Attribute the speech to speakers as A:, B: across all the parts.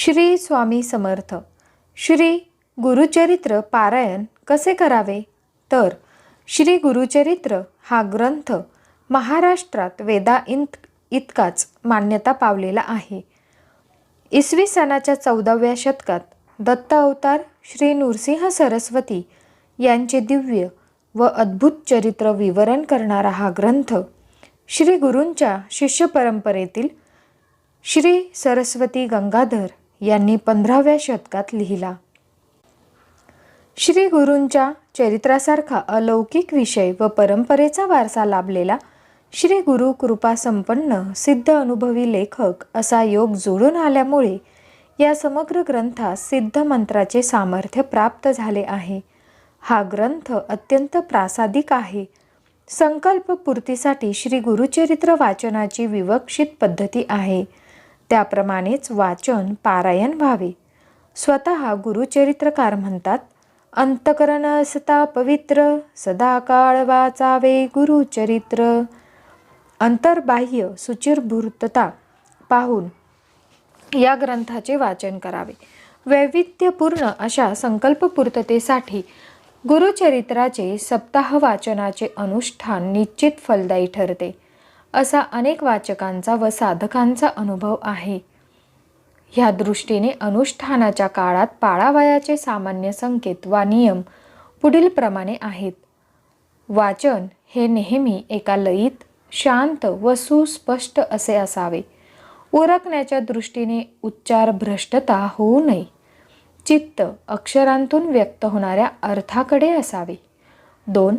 A: श्री स्वामी समर्थ. श्री गुरुचरित्र पारायण कसे करावे? तर श्री गुरुचरित्र हा ग्रंथ महाराष्ट्रात वेदा इंत इतकाच मान्यता पावलेला आहे. इसवी सनाच्या चौदाव्या शतकात दत्त अवतार श्री नृसिंह सरस्वती यांचे दिव्य व अद्भुत चरित्र विवरण करणारा हा ग्रंथ श्री गुरूंच्या शिष्य परंपरेतील श्री सरस्वती गंगाधर यांनी पंधराव्या शतकात लिहिला. श्री गुरूंच्या चरित्रासारखा अलौकिक विषय व परंपरेचा वारसा लाभलेला श्री गुरु कृपा संपन्न सिद्ध अनुभवी लेखक असा योग जोडून आल्यामुळे या समग्र ग्रंथास सिद्ध मंत्राचे सामर्थ्य प्राप्त झाले आहे. हा ग्रंथ अत्यंत प्रासादिक आहे. संकल्पपूर्तीसाठी श्री गुरुचरित्र वाचनाची विवक्षित पद्धती आहे. त्याप्रमाणेच वाचन पारायण व्हावे. स्वतः गुरुचरित्रकार म्हणतात अंतकरण असता पवित्र सदा काळ वाचावे गुरुचरित्र. अंतर्बाह्य सुचिरभूर्तता पाहून या ग्रंथाचे वाचन करावे. वैविध्यपूर्ण अशा संकल्पपूर्ततेसाठी गुरुचरित्राचे सप्ताह वाचनाचे अनुष्ठान निश्चित फलदायी ठरते. असा अनेक वाचकांचा व साधकांचा अनुभव आहे. ह्या दृष्टीने अनुष्ठानाच्या काळात पाळावयाचे सामान्य संकेत वा नियम पुढीलप्रमाणे आहेत. वाचन हे नेहमी एका लयीत शांत व सुस्पष्ट असे असावे. उरकण्याच्या दृष्टीने उच्चार भ्रष्टता होऊ नये. चित्त अक्षरांतून व्यक्त होणाऱ्या अर्थाकडे असावे. दोन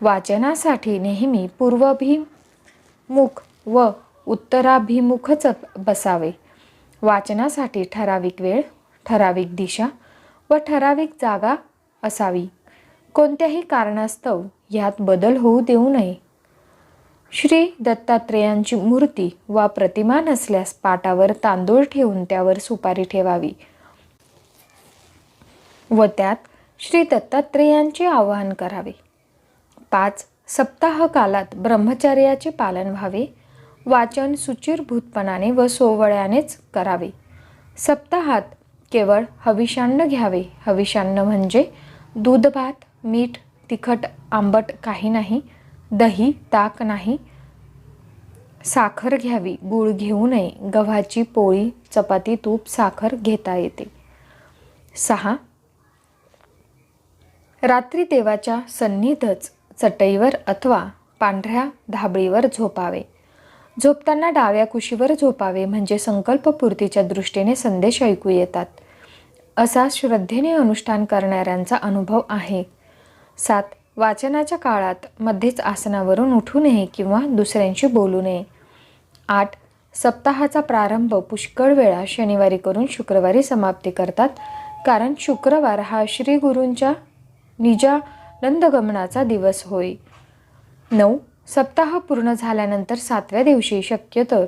A: वाचनासाठी नेहमी मुख व उत्तराभिमुखच बसावे. वाचनासाठी ठराविक वेळ ठराविक दिशा व ठराविक जागा असावी. कोणत्याही कारणास्तव ह्यात बदल होऊ देऊ नये. श्री दत्तात्रेयांची मूर्ती वा प्रतिमा नसल्यास पाटावर तांदूळ ठेवून त्यावर सुपारी ठेवावी. व त्यात श्री दत्तात्रेयांचे आवाहन करावे. पाच सप्ताह कालात ब्रह्मचर्याचे पालन व्हावे. वाचन सुचिरभूतपणाने व सोवळ्यानेच करावे. सप्ताहात केवळ हविषान्न घ्यावे. हविषान्न म्हणजे दूध भात मीठ तिखट आंबट काही नाही. दही ताक नाही. साखर घ्यावी. गूळ घेऊ नये. गव्हाची पोळी चपाती तूप साखर घेता येते. सहा. रात्री देवाच्या सन्निधच चटईवर अथवा पांढऱ्या धाबळीवर झोपावे. झोपताना डाव्या कुशीवर झोपावे म्हणजे संकल्पपूर्तीच्या दृष्टीने संदेश ऐकू येतात. असा श्रद्धेने अनुष्ठान करणाऱ्यांचा अनुभव आहे. सात वाचनाच्या काळात मध्येच आसनावरून उठू नये किंवा दुसऱ्यांशी बोलू नये. आठ सप्ताहाचा प्रारंभ पुष्कळ वेळा शनिवारी करून शुक्रवारी समाप्ती करतात कारण शुक्रवार हा श्री गुरूंच्या नंदगमनाचा दिवस होय. नऊ सप्ताह पूर्ण झाल्यानंतर सातव्या दिवशी शक्यतर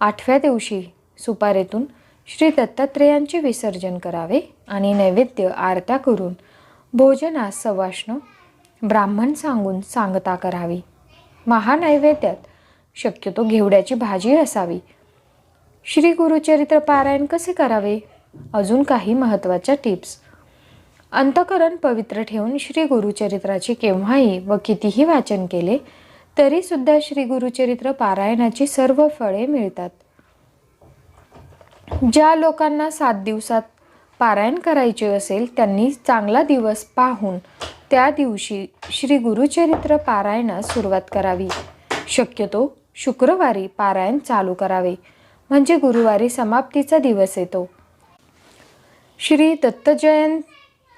A: आठव्या दिवशी सुपारेतून श्री दत्तात्रेयांचे विसर्जन करावे आणि नैवेद्य आरत्या करून भोजनास सवाष्ण ब्राह्मण सांगून सांगता करावी. महानैवेद्यात शक्यतो घेवड्याची भाजी असावी. श्री गुरुचरित्र पारायण कसे करावे? अजून काही महत्त्वाच्या टिप्स अंतकरण पवित्र ठेवून श्री गुरुचरित्राचे केव्हाही व कितीही वाचन केले तरीसुद्धा श्री गुरुचरित्र पारायणाची सर्व फळे मिळतात. ज्या लोकांना सात दिवसात पारायण करायचे असेल त्यांनी चांगला दिवस पाहून त्या दिवशी श्री गुरुचरित्र पारायणास सुरुवात करावी. शक्यतो शुक्रवारी पारायण चालू करावे म्हणजे गुरुवारी समाप्तीचा दिवस येतो. श्री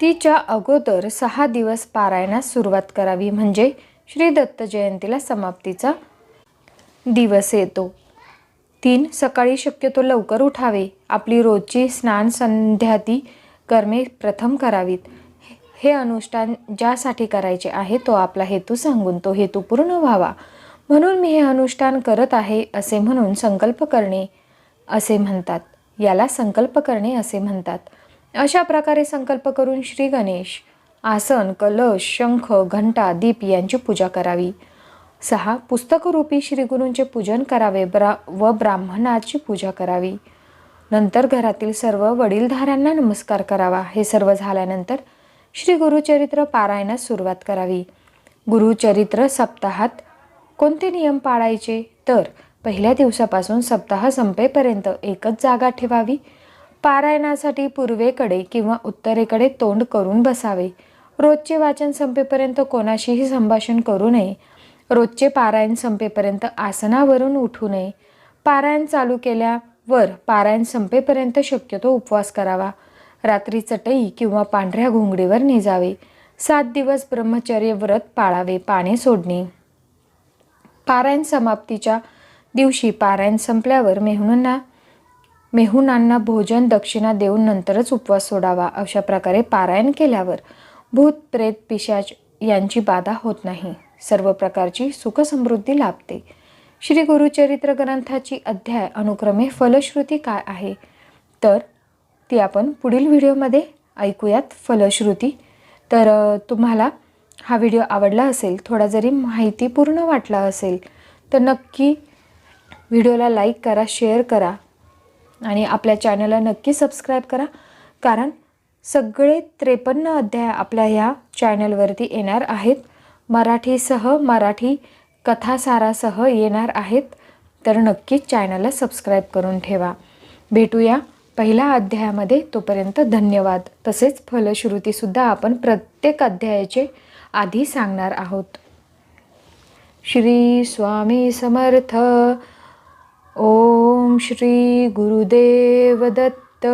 A: तिच्या अगोदर सहा दिवस पारायणास सुरुवात करावी म्हणजे श्री दत्त जयंतीला समाप्तीचा दिवस येतो. तीन सकाळी शक्यतो लवकर उठावे. आपली रोजची स्नान संध्याती कर्मे प्रथम करावीत. हे अनुष्ठान ज्यासाठी करायचे आहे तो आपला हेतू सांगून तो हेतू पूर्ण व्हावा. म्हणून मी हे अनुष्ठान करत आहे असे म्हणून संकल्प करणे असे म्हणतात. याला संकल्प करणे असे म्हणतात. अशा प्रकारे संकल्प करून श्री गणेश आसन कलश शंख घंटा दीप यांची पूजा करावी. सहा पुस्तकरूपी श्रीगुरूंचे पूजन करावे ब्रा व ब्राह्मणाची पूजा करावी. नंतर घरातील सर्व वडीलधाऱ्यांना नमस्कार करावा. हे सर्व झाल्यानंतर श्री गुरुचरित्र पारायणास सुरुवात करावी. गुरुचरित्र सप्ताहात कोणते नियम पाळायचे? तर पहिल्या दिवसापासून सप्ताह संपेपर्यंत एकच जागा ठेवावी. पारायणासाठी पूर्वेकडे किंवा उत्तरेकडे तोंड करून बसावे. रोजचे वाचन संपेपर्यंत कोणाशीही संभाषण करू नये. रोजचे पारायण संपेपर्यंत आसनावरून उठू नये. पारायण चालू केल्यावर पारायण संपेपर्यंत शक्यतो उपवास करावा. रात्री चटई किंवा पांढऱ्या घोंगडीवर निजावे. सात दिवस ब्रह्मचर्य व्रत पाळावे पाणी सोडणे. पारायण समाप्तीच्या दिवशी पारायण संपल्यावर मेहुणांना मेहुणांना भोजन दक्षिणा देऊन नंतरच उपवास सोडावा अशा प्रकारे पारायण केल्यावर भूत प्रेत पिशाच यांची बाधा होत नाही. सर्व प्रकारची सुखसमृद्धी लाभते. श्री गुरुचरित्र ग्रंथाची अध्याय अनुक्रमे फलश्रुती काय आहे? तर ती आपण पुढील व्हिडिओमध्ये ऐकूयात फलश्रुती. तर तुम्हाला हा व्हिडिओ आवडला असेल थोडा जरी माहितीपूर्ण वाटला असेल तर नक्की व्हिडिओला लाईक करा शेअर करा. आणि आपल्या चॅनलला नक्की सबस्क्राईब करा. कारण सगळे त्रेपन्न अध्याय आपल्या ह्या चॅनलवरती येणार आहेत. मराठीसह मराठी कथासारासह येणार आहेत. तर नक्कीच चॅनलला सबस्क्राईब करून ठेवा. भेटूया पहिल्या अध्यायामध्ये. तोपर्यंत धन्यवाद. तसेच फलश्रुतीसुद्धा आपण प्रत्येक अध्यायाचे आधी सांगणार आहोत. श्री स्वामी समर्थ. ओम श्री गुरुदेव दत्त।